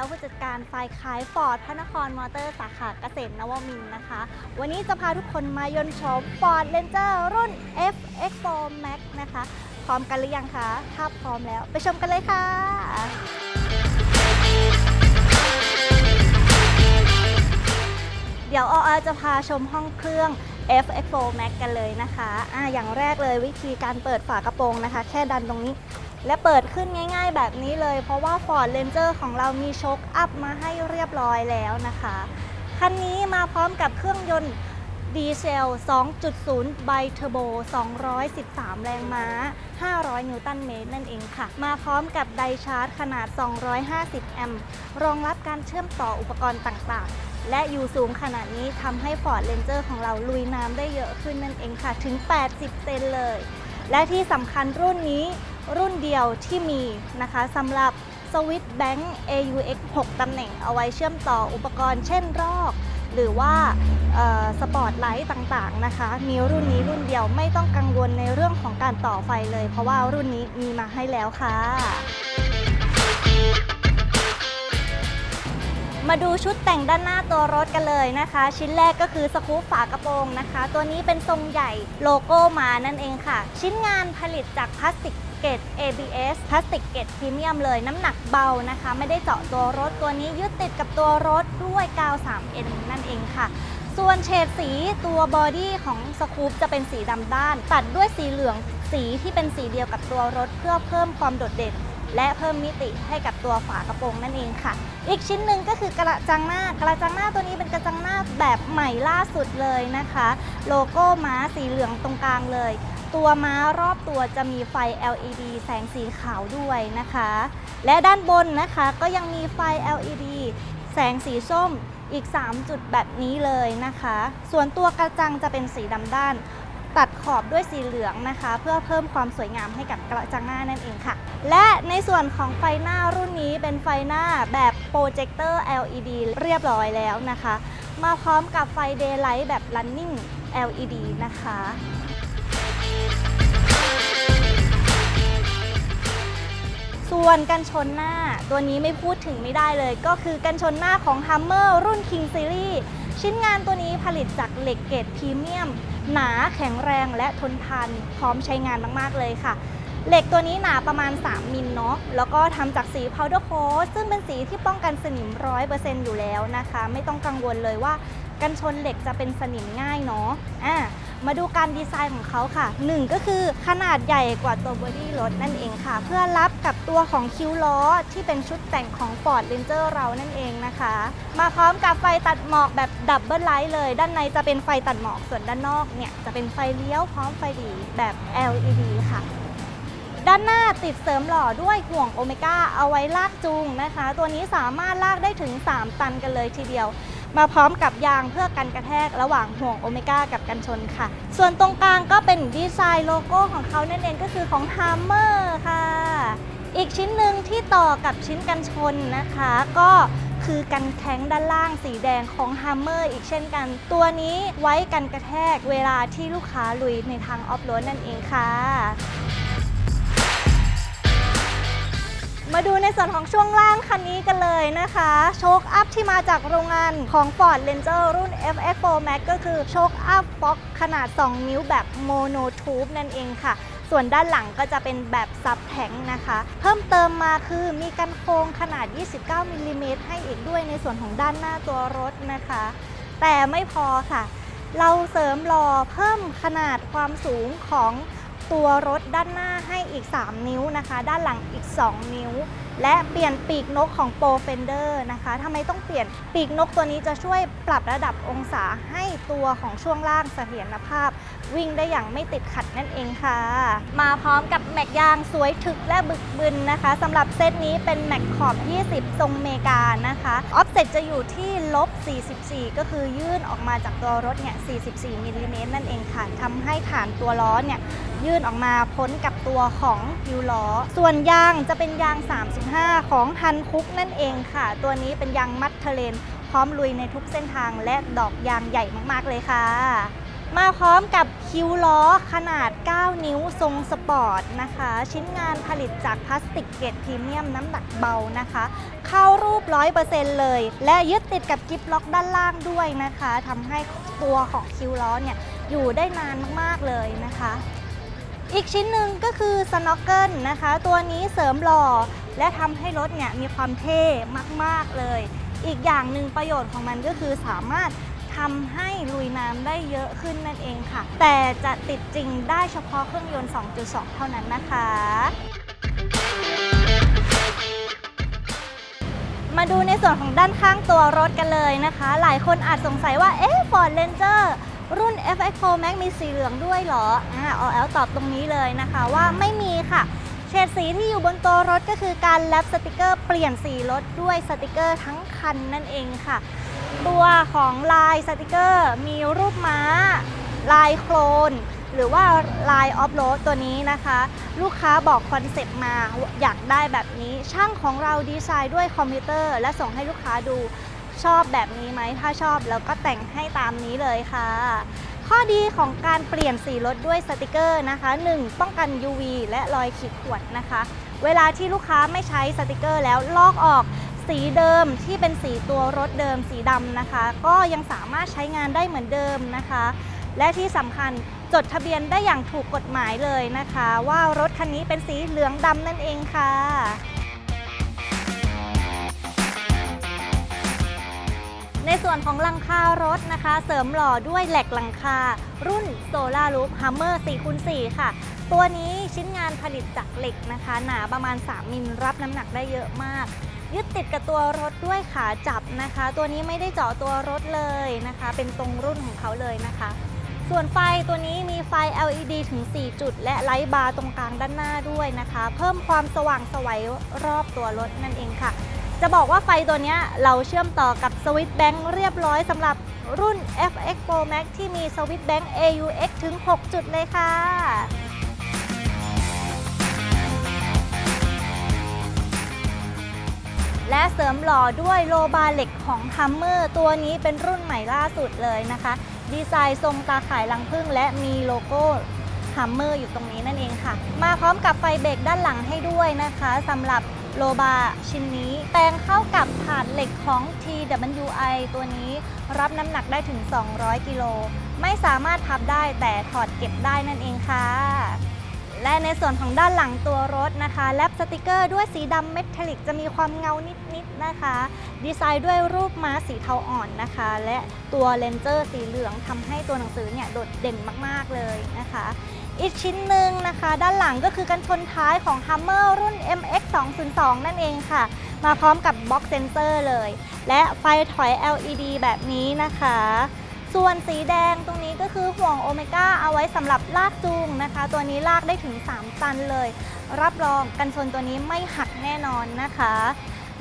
แล้วผู้จัดการฝ่ายขายฟอร์ดพระนครมอเตอร์สาขาเกษตรนวมินนะคะ วันนี้จะพาทุกคนมายนต์ชม Ford Ranger รุ่น FX4 Max นะคะ พร้อมกันหรือยังคะ ถ้าพร้อมแล้วไปชมกันเลยค่ะเดี๋ยวออจะพาชมห้องเครื่อง FX4 Max กันเลยนะคะอ่าอย่างแรกเลยวิธีการเปิดฝากระโปรงนะคะ แค่ดันตรงนี้ และเปิดขึ้นง่ายๆแบบนี้เลย เพราะว่า Ford Ranger ของเรามีโชคอัพมาให้เรียบร้อยแล้วนะคะ คันนี้มาพร้อมกับเครื่องยนต์ดีเซล 2.0 ไบเทอร์โบ 213 แรงม้า 500 นิวตันเมตรนั่นเองค่ะ มาพร้อมกับไดชาร์จขนาด 250 แอมป์รองรับการเชื่อมต่ออุปกรณ์ต่างๆ และอยู่สูงขนาดนี้ทำให้ Ford Ranger ของเราลุยน้ำได้เยอะขึ้นนั่นเองค่ะ ถึง 80 เซนเลย และที่สำคัญรุ่นนี้รุ่นเดียวที่มีนะคะสำหรับสวิตแบงค์ AUX 6 ตำแหน่งเอาไว้เชื่อมต่ออุปกรณ์เช่นรอก หรือว่าสปอตไลท์ต่างๆนะคะ มีรุ่นนี้รุ่นเดียวไม่ต้องกังวลในเรื่องของการต่อไฟเลย เพราะว่ารุ่นนี้มีมาให้แล้วค่ะ มาดูชุดแต่งด้านหน้าตัวรถกันเลยนะคะ ชิ้นแรกก็คือสกู๊ปฝากระโปรงนะคะ ตัวนี้เป็นทรงใหญ่โลโก้มานั่นเองค่ะ ชิ้นงานผลิตจากพลาสติกเกรด ABS พลาสติกเกรดพรีเมียมเลยน้ำหนักเบานะคะ ไม่ได้เจาะตัวรถตัวนี้ยึดติดกับตัวรถด้วยกาว 3N นั่นเองค่ะ ส่วนเฉดสีตัวบอดี้ของสกู๊ปจะเป็นสีดำด้าน ตัดด้วยสีเหลืองสีที่เป็นสีเดียวกับตัวรถเพื่อเพิ่มความโดดเด่น และเพิ่มมิติให้กับตัวฝากระโปรงนั่นเองค่ะ อีกชิ้นหนึ่งก็คือกระจังหน้ากระจังหน้าตัวนี้เป็นกระจังหน้าแบบใหม่ล่าสุดเลยนะคะ โลโก้ม้าสีเหลืองตรงกลางเลย ตัวม้ารอบตัวจะมีไฟ LED แสงสีขาวด้วยนะคะ และด้านบนนะคะก็ยังมีไฟ LED แสงสีส้มอีก 3 จุดแบบนี้เลยนะคะ ส่วนตัวกระจังจะเป็นสีดำด้าน ตัดขอบด้วยสีเหลืองนะคะ เพื่อเพิ่มความสวยงามให้กับกระจังหน้านั่นเองค่ะ และในส่วนของไฟหน้ารุ่นนี้เป็นไฟหน้าแบบโปรเจคเตอร์ LED เรียบร้อยแล้วนะคะ มาพร้อมกับไฟ Daylight แบบ Running LED นะคะส่วนกันชนหน้าตัวนี้ไม่พูดถึงไม่ได้เลย ก็คือกันชนหน้าของ Hummer รุ่น King Series ชิ้นงานตัวนี้ผลิตจาก เหล็กเกรดพรีเมียม หนาแข็งแรงและทนทานพร้อมใช้งานมากๆเลยค่ะ เหล็กตัวนี้หนาประมาณ 3 มิลเนาะแล้วก็ทำจากสี powder coat ซึ่งเป็นสีที่ป้องกันสนิม 100%อยู่แล้วนะคะ ไม่ต้องกังวลเลยว่ากันชนเหล็กจะเป็นสนิมง่ายเนาะอะ มาดูการดีไซน์ของเขาค่ะ 1 ก็คือขนาดใหญ่กว่าตัวบอดี้รถนั่นเองค่ะ เพื่อรับกับตัวของคิ้วล้อที่เป็นชุดแต่งของ Ford Ranger เรานั่นเองนะคะ มาพร้อมกับไฟตัดหมอกแบบดับเบิลไลท์เลย ด้านในจะเป็นไฟตัดหมอกส่วนด้านนอกเนี่ยจะเป็นไฟเลี้ยวพร้อมไฟดีแบบ LED ค่ะด้านหน้าติดเสริมหล่อด้วยห่วงโอเมก้าเอาไว้ลากจูงนะคะ ตัวนี้สามารถลากได้ถึง 3 ตันกันเลยทีเดียว มาพร้อมกับยางเพื่อกันกระแทกระหว่างห่วงโอเมก้ากับกันชนค่ะ ส่วนตรงกลางก็เป็นดีไซน์โลโก้ของเขานั่นเองก็คือของ Hammer ค่ะ อีกชิ้นหนึ่งที่ต่อกับชิ้นกันชนนะคะ ก็คือกันแข้งด้านล่างสีแดงของ Hammer อีกเช่นกัน ตัวนี้ไว้กันกระแทกเวลาที่ลูกค้าลุยในทางออฟโรดนั่นเองค่ะ มาดูในส่วนของช่วงล่างคันนี้กันเลยนะคะ โชคอัพที่มาจากโรงงานของ Ford Ranger รุ่น FX4 Max ก็คือโชคอัพฟ็อกขนาด 2 นิ้วแบบโมโนทูบนั่นเองค่ะส่วนด้านหลังก็จะเป็นแบบซับแทงนะคะ เพิ่มเติมมาคือมีกันโครงขนาด 29มิลลิเมตรให้อีกด้วยในส่วนของด้านหน้าตัวรถนะคะ แต่ไม่พอค่ะ เราเสริมรอเพิ่มขนาดความสูงของ ตัวรถด้านหน้าให้อีก 3 นิ้วนะคะ ด้านหลังอีก 2 นิ้ว และเปลี่ยนปีกนกของโปรเฟนเดอร์นะคะทำไมต้องเปลี่ยนปีกนกตัวนี้จะช่วยปรับระดับองศาให้ตัวของช่วงล่างเสถียรภาพ วิ่งได้อย่างไม่ติดขัดนั่นเองค่ะ มาพร้อมกับ แม็กยางสวยถึกและบึกบึนนะคะสำหรับเซตนี้เป็นแม็กขอบ 20 ทรงเมกานะคะออฟเซ็ตจะอยู่ที่ลบ 44 ก็คือยื่นออกมาจากตัวรถเนี่ย 44มิลลิเมตรนั่นเองค่ะทำให้ฐานตัวล้อเนี่ยยื่นออกมาพ้นกับตัวของคิวล้อ ส่วนยางจะเป็นยาง 35 ของฮันคุกนั่นเองค่ะ ตัวนี้เป็นยางมัดเทเลนพร้อมลุยในทุกเส้นทางและดอกยางใหญ่มากๆเลยค่ะ มาพร้อมกับคิ้วล้อขนาด 9 นิ้วทรงสปอร์ตนะคะ ชิ้นงานผลิตจากพลาสติกเกรดพรีเมียมน้ำหนักเบานะคะ เข้ารูป 100%เลย และยึดติดกับกิฟล็อกด้านล่างด้วยนะคะทำให้ตัวของคิ้วล้อเนี่ยอยู่ได้นานมากๆเลยนะคะ อีกชิ้นหนึ่งก็คือสโนว์เกิลนะคะ ตัวนี้เสริมหล่อและทำให้รถเนี่ยมีความเท่มากๆเลย อีกอย่างหนึ่งประโยชน์ของมันก็คือสามารถ ทำให้ลุยน้ำได้เยอะขึ้นนั่นเองค่ะ แต่จะติดจริงได้เฉพาะเครื่องยนต์ 2.2 เท่านั้นนะคะมาดูในส่วนของด้านข้างตัวรถกันเลยนะคะ หลายคนอาจสงสัยว่า เอ๊ะ Ford Ranger รุ่น FX Pro Max มีสีเหลืองด้วยเหรอ อ่าออลตอบตรงนี้เลยนะคะว่าไม่มีค่ะ เฉดสีที่อยู่บนตัวรถก็คือการแลปสติกเกอร์เปลี่ยนสีรถด้วยสติกเกอร์ทั้งคันนั่นเองค่ะ ตัวของลายสติกเกอร์มีรูปม้า ลายโคลน หรือว่าลายออฟโรดตัวนี้นะคะ ลูกค้าบอกคอนเซ็ปต์มาอยากได้แบบนี้ ช่างของเราดีไซน์ด้วยคอมพิวเตอร์ และส่งให้ลูกค้าดูชอบแบบนี้ไหม ถ้าชอบแล้วก็แต่งให้ตามนี้เลยค่ะ ข้อดีของการเปลี่ยนสีรถด้วยสติกเกอร์นะคะ 1. ป้องกัน UV และรอยขีดข่วนนะคะ เวลาที่ลูกค้าไม่ใช้สติกเกอร์แล้วลอกออก สีเดิมที่เป็นสีตัวรถเดิมสีดำนะคะ ก็ยังสามารถใช้งานได้เหมือนเดิมนะคะ และที่สำคัญจดทะเบียนได้อย่างถูกกฎหมายเลยนะคะ ว่ารถคันนี้เป็นสีเหลืองดำนั่นเองค่ะ ในส่วนของหลังคารถนะคะ เสริมหล่อด้วยแหลกหลังคา รุ่น Solar Roof Hammer 4คูณ4ค่ะ ตัวนี้ชิ้นงานผลิตจากเหล็กนะคะ หนาประมาณ 3 มิลรับน้ำหนักได้เยอะมาก ยึดติดกับตัวรถด้วยขาจับนะคะ ตัวนี้ไม่ได้เจาะตัวรถเลยนะคะ เป็นตรงรุ่นของเขาเลยนะคะ ส่วนไฟตัวนี้มีไฟ LED ถึง 4 จุด และไลท์บาร์ตรงกลางด้านหน้าด้วยนะคะ เพิ่มความสว่างสวัยรอบตัวรถนั่นเองค่ะ จะบอกว่าไฟตัวนี้เราเชื่อมต่อกับสวิตแบงค์เรียบร้อยสำหรับรุ่น FX Pro Max ที่มีสวิตแบงค์ AUX ถึง 6 จุดเลยค่ะและเสริมหล่อด้วยโลบาเหล็กของ Hummer ตัวนี้เป็นรุ่นใหม่ล่าสุดเลยนะคะ ดีไซน์ทรงตาข่ายลังพึ่งและมีโลโก้ Hummer อยู่ตรงนี้นั่นเองค่ะ มาพร้อมกับไฟเบรกด้านหลังให้ด้วยนะคะสำหรับ โลบาชิ้นนี้ แปลงเข้ากับถาดเหล็กของ TWI ตัวนี้รับน้ำหนักได้ถึง 200 กิโล ไม่สามารถพับได้แต่ถอดเก็บได้นั่นเองค่ะ และในส่วนของด้านหลังตัวรถนะคะแลปสติกเกอร์ด้วยสีดำเมทัลลิกจะมีความเงานิดๆนะคะ ดีไซน์ด้วยรูปม้าสีเทาอ่อนนะคะ และตัวเลนเจอร์สีเหลืองทำให้ตัวหนังสือเนี่ยโดดเด่นมากๆเลยนะคะ อีกชิ้นหนึ่งนะคะ ด้านหลังก็คือกันชนท้ายของ Hummer รุ่น MX 202นั่นเองค่ะ มาพร้อมกับบล็อกเซนเซอร์เลย และไฟถอย LED แบบนี้นะคะ ส่วนสีแดงตรงนี้ก็คือห่วงโอเมก้าเอาไว้สำหรับลากจูงนะคะ ตัวนี้ลากได้ถึง 3 ตันเลย รับรองกันชนตัวนี้ไม่หักแน่นอนนะคะ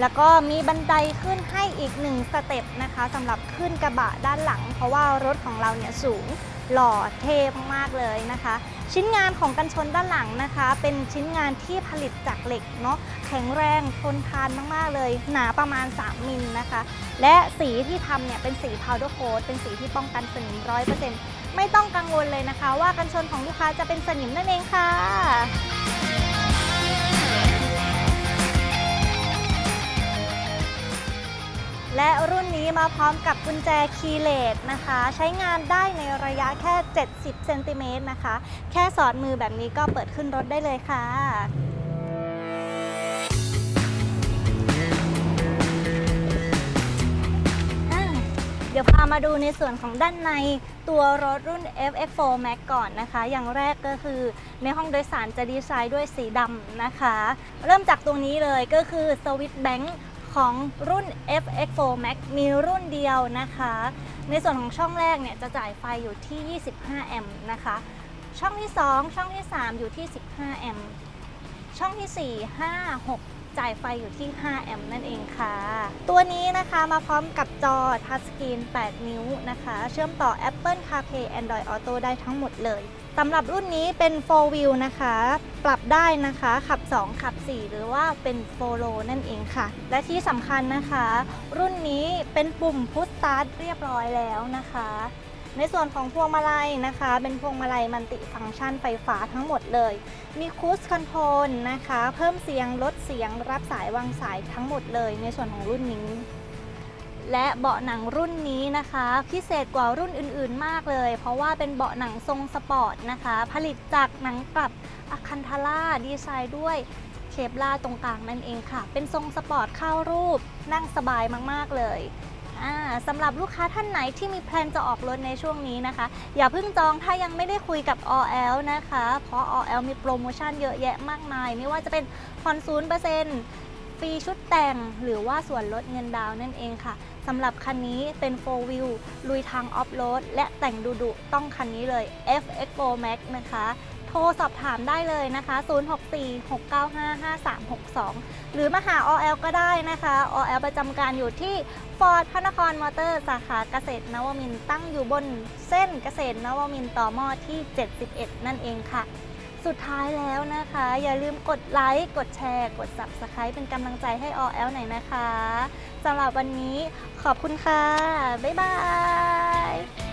แล้วก็มีบันไดขึ้นให้อีกหนึ่งสเต็ปนะคะสำหรับขึ้นกระบะด้านหลัง เพราะว่ารถของเราเนี่ยสูง หล่อเท่มากๆเลยนะคะ ชิ้นงานของกันชนด้านหลังนะคะ เป็นชิ้นงานที่ผลิตจากเหล็กเนาะแข็งแรงทนทานมากๆเลย หนาประมาณ 3มิลนะคะ และสีที่ทำเนี่ยเป็นสีพาวเดอร์โค้ดเป็นสีที่ป้องกันสนิมร้อยเปอร์เซ็นต์ไม่ต้องกังวลเลยนะคะ ว่ากันชนของลูกค้าจะเป็นสนิมนั่นเองค่ะ และรุ่นนี้มาพร้อมกับกุญแจคีย์เลสนะคะ ใช้งานได้ในระยะแค่ 70เซนติเมตรนะคะ แค่สอดมือแบบนี้ก็เปิดขึ้นรถได้เลยค่ะเดี๋ยวพามาดูในส่วนของด้านในตัวรถรุ่น FX4 Max ก่อนนะคะ อย่างแรกก็คือในห้องโดยสารจะดีไซน์ด้วยสีดำนะคะ เริ่มจากตรงนี้เลยก็คือสวิตช์แบงค์ ของรุ่น FX4 Max มีรุ่นเดียวนะคะ ในส่วนของช่องแรกเนี่ยจะจ่ายไฟอยู่ที่ 25 แอมป์นะคะ ช่องที่ 2 ช่องที่ 3 อยู่ที่ 15 แอมป์ช่องที่ 4 5 6 จ่ายไฟอยู่ที่ 5 แอมป์นั่นเองค่ะ ตัวนี้นะคะมาพร้อมกับจอทัชสกรีน 8 นิ้วนะคะ เชื่อมต่อ Apple CarPlay Android Auto ได้ทั้งหมดเลย สำหรับรุ่นนี้เป็น 4 wheel นะคะ ปรับได้นะคะ ขับ 2 ขับ 4 หรือว่าเป็น4 row นั่นเองค่ะ และที่สำคัญนะคะ รุ่นนี้เป็นปุ่ม Push Start เรียบร้อยแล้วนะคะ ในส่วนของพวงมาลัยนะคะ เป็นพวงมาลัยมัลติฟังก์ชันไฟฟ้าทั้งหมดเลย มีคูสคอนโทรลนะคะ เพิ่มเสียงลดเสียงรับสายวางสายทั้งหมดเลยในส่วนของรุ่นนี้ และเบาะหนังรุ่นนี้นะคะ พิเศษกว่ารุ่นอื่นๆมากเลย เพราะว่าเป็นเบาะหนังทรงสปอร์ตนะคะ ผลิตจากหนังกลับอะคันทาร่าดีไซน์ด้วยเคปลาตรงกลางนั่นเองค่ะ เป็นทรงสปอร์ตเข้ารูปนั่งสบายมากๆเลยสำหรับลูกค้าท่านไหนที่มีแพลนจะออกรถในช่วงนี้นะคะ อย่าเพิ่งจองถ้ายังไม่ได้คุยกับ OL นะคะ เพราะ OL มีโปรโมชั่นเยอะแยะมากมาย ไม่ว่าจะเป็นผ่อน0% ฟรีชุดแต่งหรือว่าส่วนลดเงินดาวน์นั่นเองค่ะสำหรับคันนี้เป็น 4 wheel ลุยทางออฟโรดและแต่งดุๆต้องคันนี้เลย FX4 Max นะคะ โทรสอบถามได้เลยนะคะ 0646955362 หรือมาหา OL ก็ได้นะคะ OL ประจำการอยู่ที่ Ford พระนครมอเตอร์ สาขาเกษตรนวมินตั้งอยู่บนเส้นเกษตรนวมินต่อมอที่ 71 นั่นเองค่ะ สุดท้ายแล้วนะคะ อย่าลืมกดไลค์ กดแชร์ กด Subscribe เป็นกำลังใจให้ออลหน่อยนะคะสำหรับวันนี้ขอบคุณค่ะ บ๊ายบาย